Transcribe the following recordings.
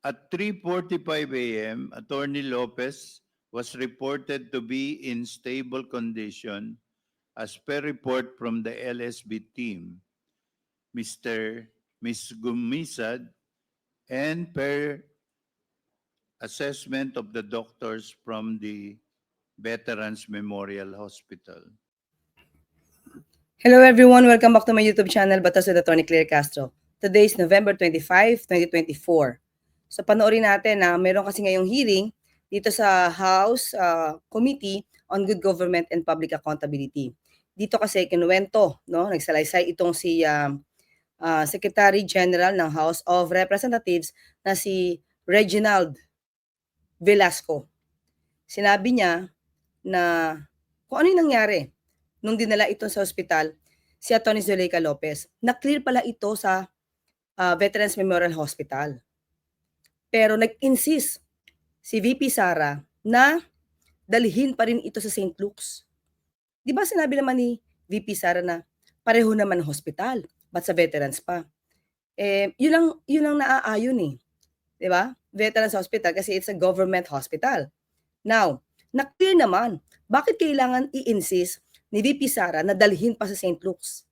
At 3:45 a.m., Attorney Lopez was reported to be in stable condition as per report from the LSB team, Mr. Ms. Gumisad, and per assessment of the doctors from the Veterans Memorial Hospital. Hello everyone, welcome back to my YouTube channel, Batas with Attorney Claire Castro. Today is November 25, 2024. So panoorin natin na meron kasi ngayong hearing dito sa House uh, Committee on Good Government and Public Accountability. Dito kasi kinuwento, no, nagsalaysay itong si uh, uh, Secretary General ng House of Representatives na si Reginald Velasco. Sinabi niya na kung ano yung nangyari nung dinala ito sa ospital, si Atty. Zuleika Lopez, na-clear pala ito sa ah, Veterans Memorial Hospital. Pero nag-insist si VP Sara na dalhin pa rin ito sa St. Luke's. Di ba sinabi naman ni VP Sara na pareho naman ang hospital, but sa veterans pa? Eh, yun ang, yun ang naaayon eh. Di ba? Veterans Hospital kasi it's a government hospital. Now, na-clear naman, bakit kailangan i-insist ni VP Sara na dalhin pa sa St. Luke's.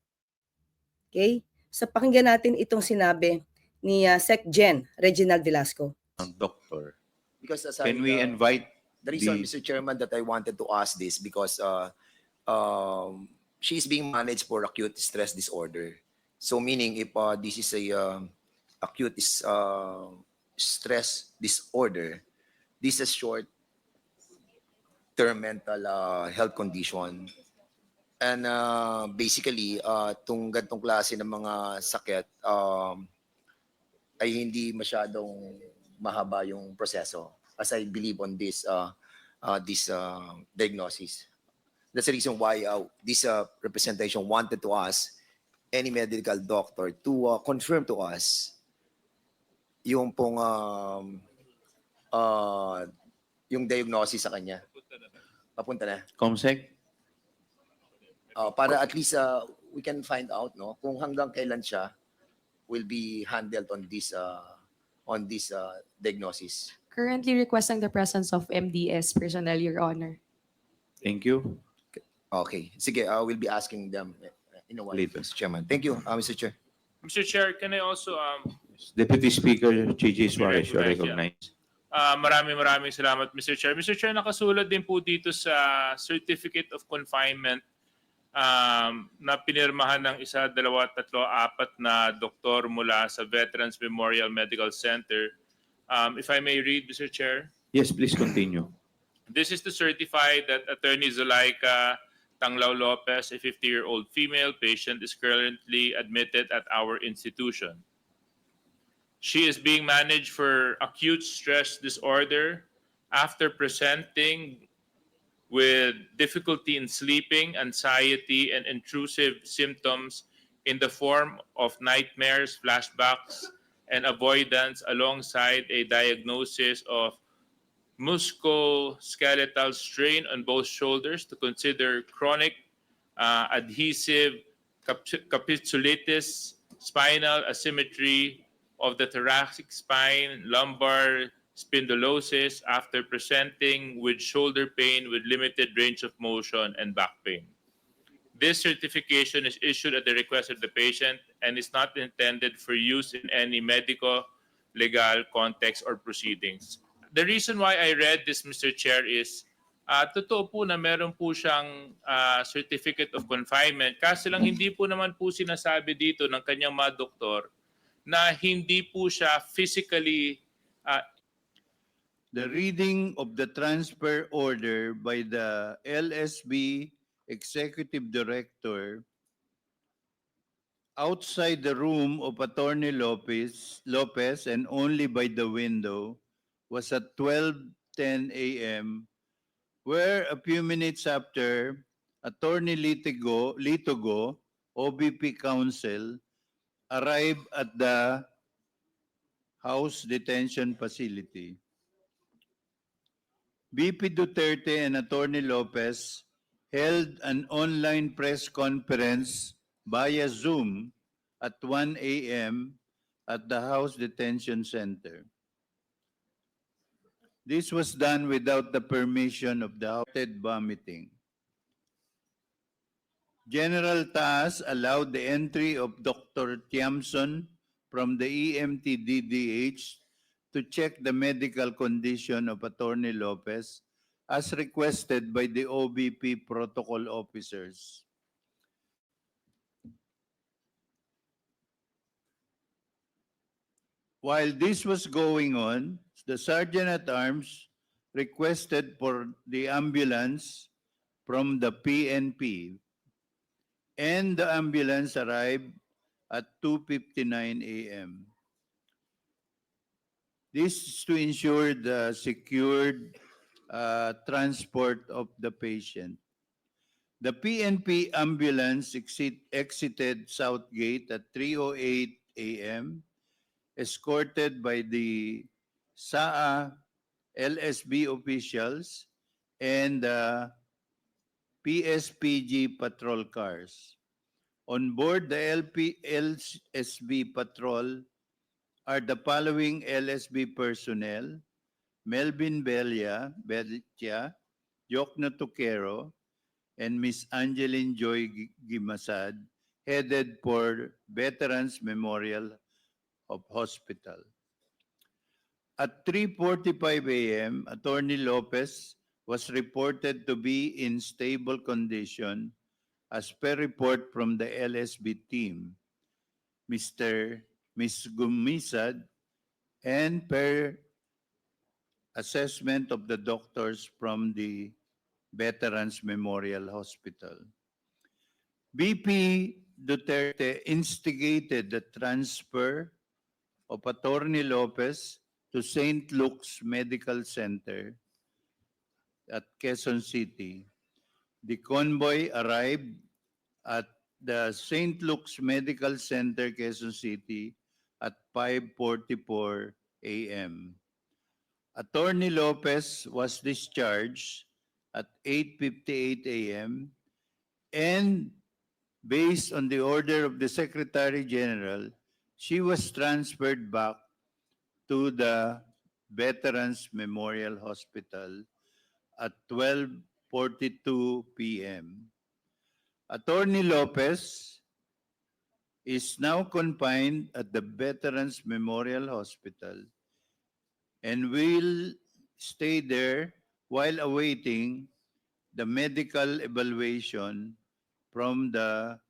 Okay? So pakinggan natin itong sinabi ni uh, Sec Gen Reginald Velasco. Doctor, Because as can I, we uh, invite the reason, the- Mr. Chairman, that I wanted to ask this because uh, um, she's being managed for acute stress disorder. So meaning if uh, this is a um, acute is, uh, stress disorder, this is short term mental uh, health condition. And uh, basically, uh, itong gantong klase ng mga sakit um, ay hindi masyadong mahaba yung proseso as I believe on this uh, uh, this uh, diagnosis. That's the reason why uh, this uh, representation wanted to ask any medical doctor to uh, confirm to us yung pong um, uh, yung diagnosis sa kanya. Papunta na. COMSEC? Uh, para at least uh, we can find out no kung hanggang kailan siya will be handled on this uh, on this uh, diagnosis. Currently requesting the presence of MDS personnel, Your Honor. Thank you. Okay. Sige, I will be asking them in a while, Later. Mr. Chairman. Thank you, uh, Mr. Chair. Mr. Chair, can I also, um, Deputy Speaker Gigi Suarez, you are recognized. uh, maraming maraming salamat, Mr. Chair. Mr. Chair, nakasulat din po dito sa Certificate of Confinement um, na pinirmahan ng isa, dalawa, tatlo, apat na doktor mula sa Veterans Memorial Medical Center. Um, if I may read, Mr. Chair. Yes, please continue. This is to certify that Attorney Zuleika Tanglao Lopez, a 50-year-old female patient, is currently admitted at our institution. She is being managed for acute stress disorder after presenting with difficulty in sleeping, anxiety, and intrusive symptoms in the form of nightmares, flashbacks, and avoidance alongside a diagnosis of musculoskeletal strain on both shoulders to consider chronic uh, adhesive cap- capsulitis, spinal asymmetry of the thoracic spine, lumbar spondylosis after presenting with shoulder pain with limited range of motion and back pain. This certification is issued at the request of the patient and is not intended for use in any medical, legal context or proceedings. The reason why I read this, Mr. Chair, is ah totoo po na meron po siyang ah, certificate of confinement. Kasi lang hindi po naman po sinasabi dito ng kanyang mga doktor na hindi po siya physically ah, The reading of the transfer order by the LSB Executive Director outside the room of Attorney Lopez, Lopez and only by the window was at 12:10 a.m. where a few minutes after Attorney Litigo, Litogo, OBP counsel, arrived at the House Detention Facility. BP Duterte and Attorney Lopez held an online press conference via Zoom at 1 a.m. at the House Detention Center. This was done without the permission of the outed vomiting. General Taas allowed the entry of Dr. Tiamson from the E EMT DDH to check the medical condition of Attorney Lopez as requested by the OBP protocol officers. While this was going on, the Sergeant at Arms requested for the ambulance from the PNP. And the ambulance arrived at 2:59 a.m. This is to ensure the secured uh, transport of the patient. The PNP ambulance exit, exited Southgate at 3:08 a.m., escorted by the SAA LSB officials and uh, PSPG patrol cars. On board the LP, LSB patrol are the following LSB personnel, Melvin Belia, Belcia, Jokno Tuquero, and Miss Angeline Joy Gi- Gimasad, headed for Veterans Memorial of Hospital. At 3:45 a.m., Attorney Lopez was reported to be in stable condition as per report from the LSB team, Mr. Ms. Gumisad, and per assessment of the doctors from the Veterans Memorial Hospital. BP Duterte instigated the transfer of Attorney Lopez to St. Luke's Medical Center at Quezon City. The convoy arrived at the St. Luke's Medical Center, Quezon City at 5:44 a.m. Attorney Lopez was discharged at 8:58 a.m. and based on the order of the Secretary General, she was transferred back to the Veterans Memorial Hospital at 12:42 p.m. Attorney Lopez is now confined at the Veterans Memorial Hospital and will stay there while awaiting the medical evaluation from the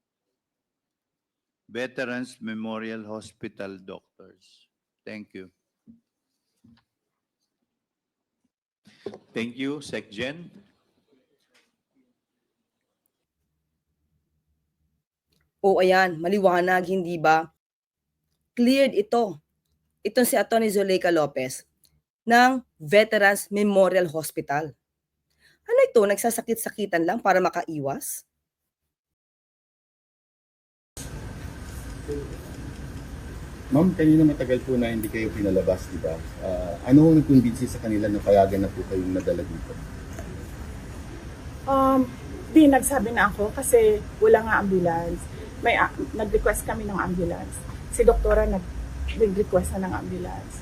Veterans Memorial Hospital doctors. Thank you. Thank you, SecGen. O ayan, maliwanag, hindi ba? Cleared ito. Itong si Atty. Zuleika Lopez ng Veterans Memorial Hospital. Ano ito? Nagsasakit-sakitan lang para makaiwas? Ma'am, kanina matagal po na hindi kayo pinalabas, di ba? Ah, ano ang nagkumbinsi sa kanila na payagan na po kayong nadala dito? Um, di, nagsabi na ako kasi wala nga ambulance. May, ah, nag-request kami ng ambulance. Si doktora nag, nag-request na ng ambulance.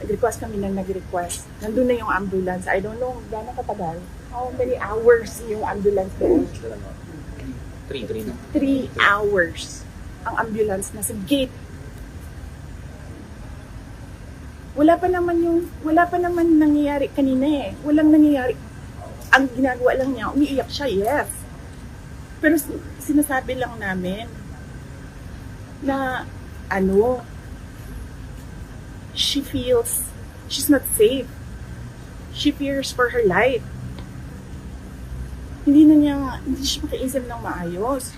Nag-request kami ng nag-request. Nandun na yung ambulance. I don't know gano'ng katagal. How many hours yung ambulance? Three, three na. Three hours ang ambulance na sa gate. Wala pa naman yung, wala pa naman nangyayari kanina eh. Walang nangyayari. Ang ginagawa lang niya, umiiyak siya, yes. Pero sin- sinasabi lang namin na ano, she feels she's not safe. She fears for her life. Hindi na niya, hindi siya makaisip ng maayos.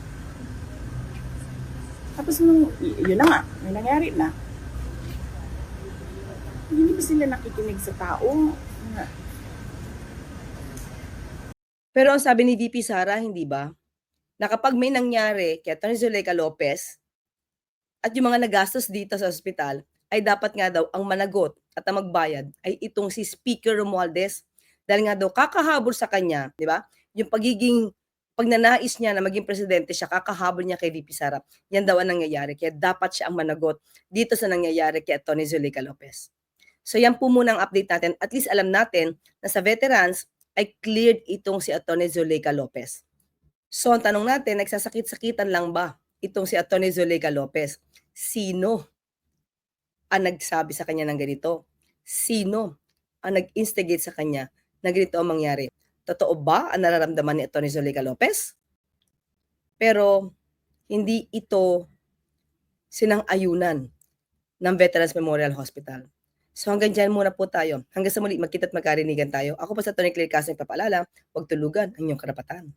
Tapos nung, yun na nga, may nangyari na. Hindi ba sila nakikinig sa tao? Pero ang sabi ni VP Sara, hindi ba? Na kapag may nangyari kay Atty. Zuleika Lopez at yung mga nagastos dito sa ospital, ay dapat nga daw ang managot at ang magbayad ay itong si Speaker Romualdez. Dahil nga daw kakahabol sa kanya, di ba? Yung pagiging pagnanais niya na maging presidente siya, kakahabol niya kay VP Sara. Yan daw ang nangyayari. Kaya dapat siya ang managot dito sa nangyayari kay Atty. Zuleika Lopez. So yan po muna ang update natin. At least alam natin na sa veterans ay cleared itong si Atty. Zuleika Lopez. So ang tanong natin, nagsasakit-sakitan lang ba itong si Atty. Zuleika Lopez? Sino ang nagsabi sa kanya ng ganito? Sino ang nag-instigate sa kanya na ganito ang mangyari? Totoo ba ang nararamdaman ni Atty. Zuleika Lopez? Pero hindi ito sinang-ayunan ng Veterans Memorial Hospital. So hanggang dyan muna po tayo. Hanggang sa muli, magkita at magkarinigan tayo. Ako po sa Tony Claire Casting papaalala, huwag tulugan ang inyong karapatan.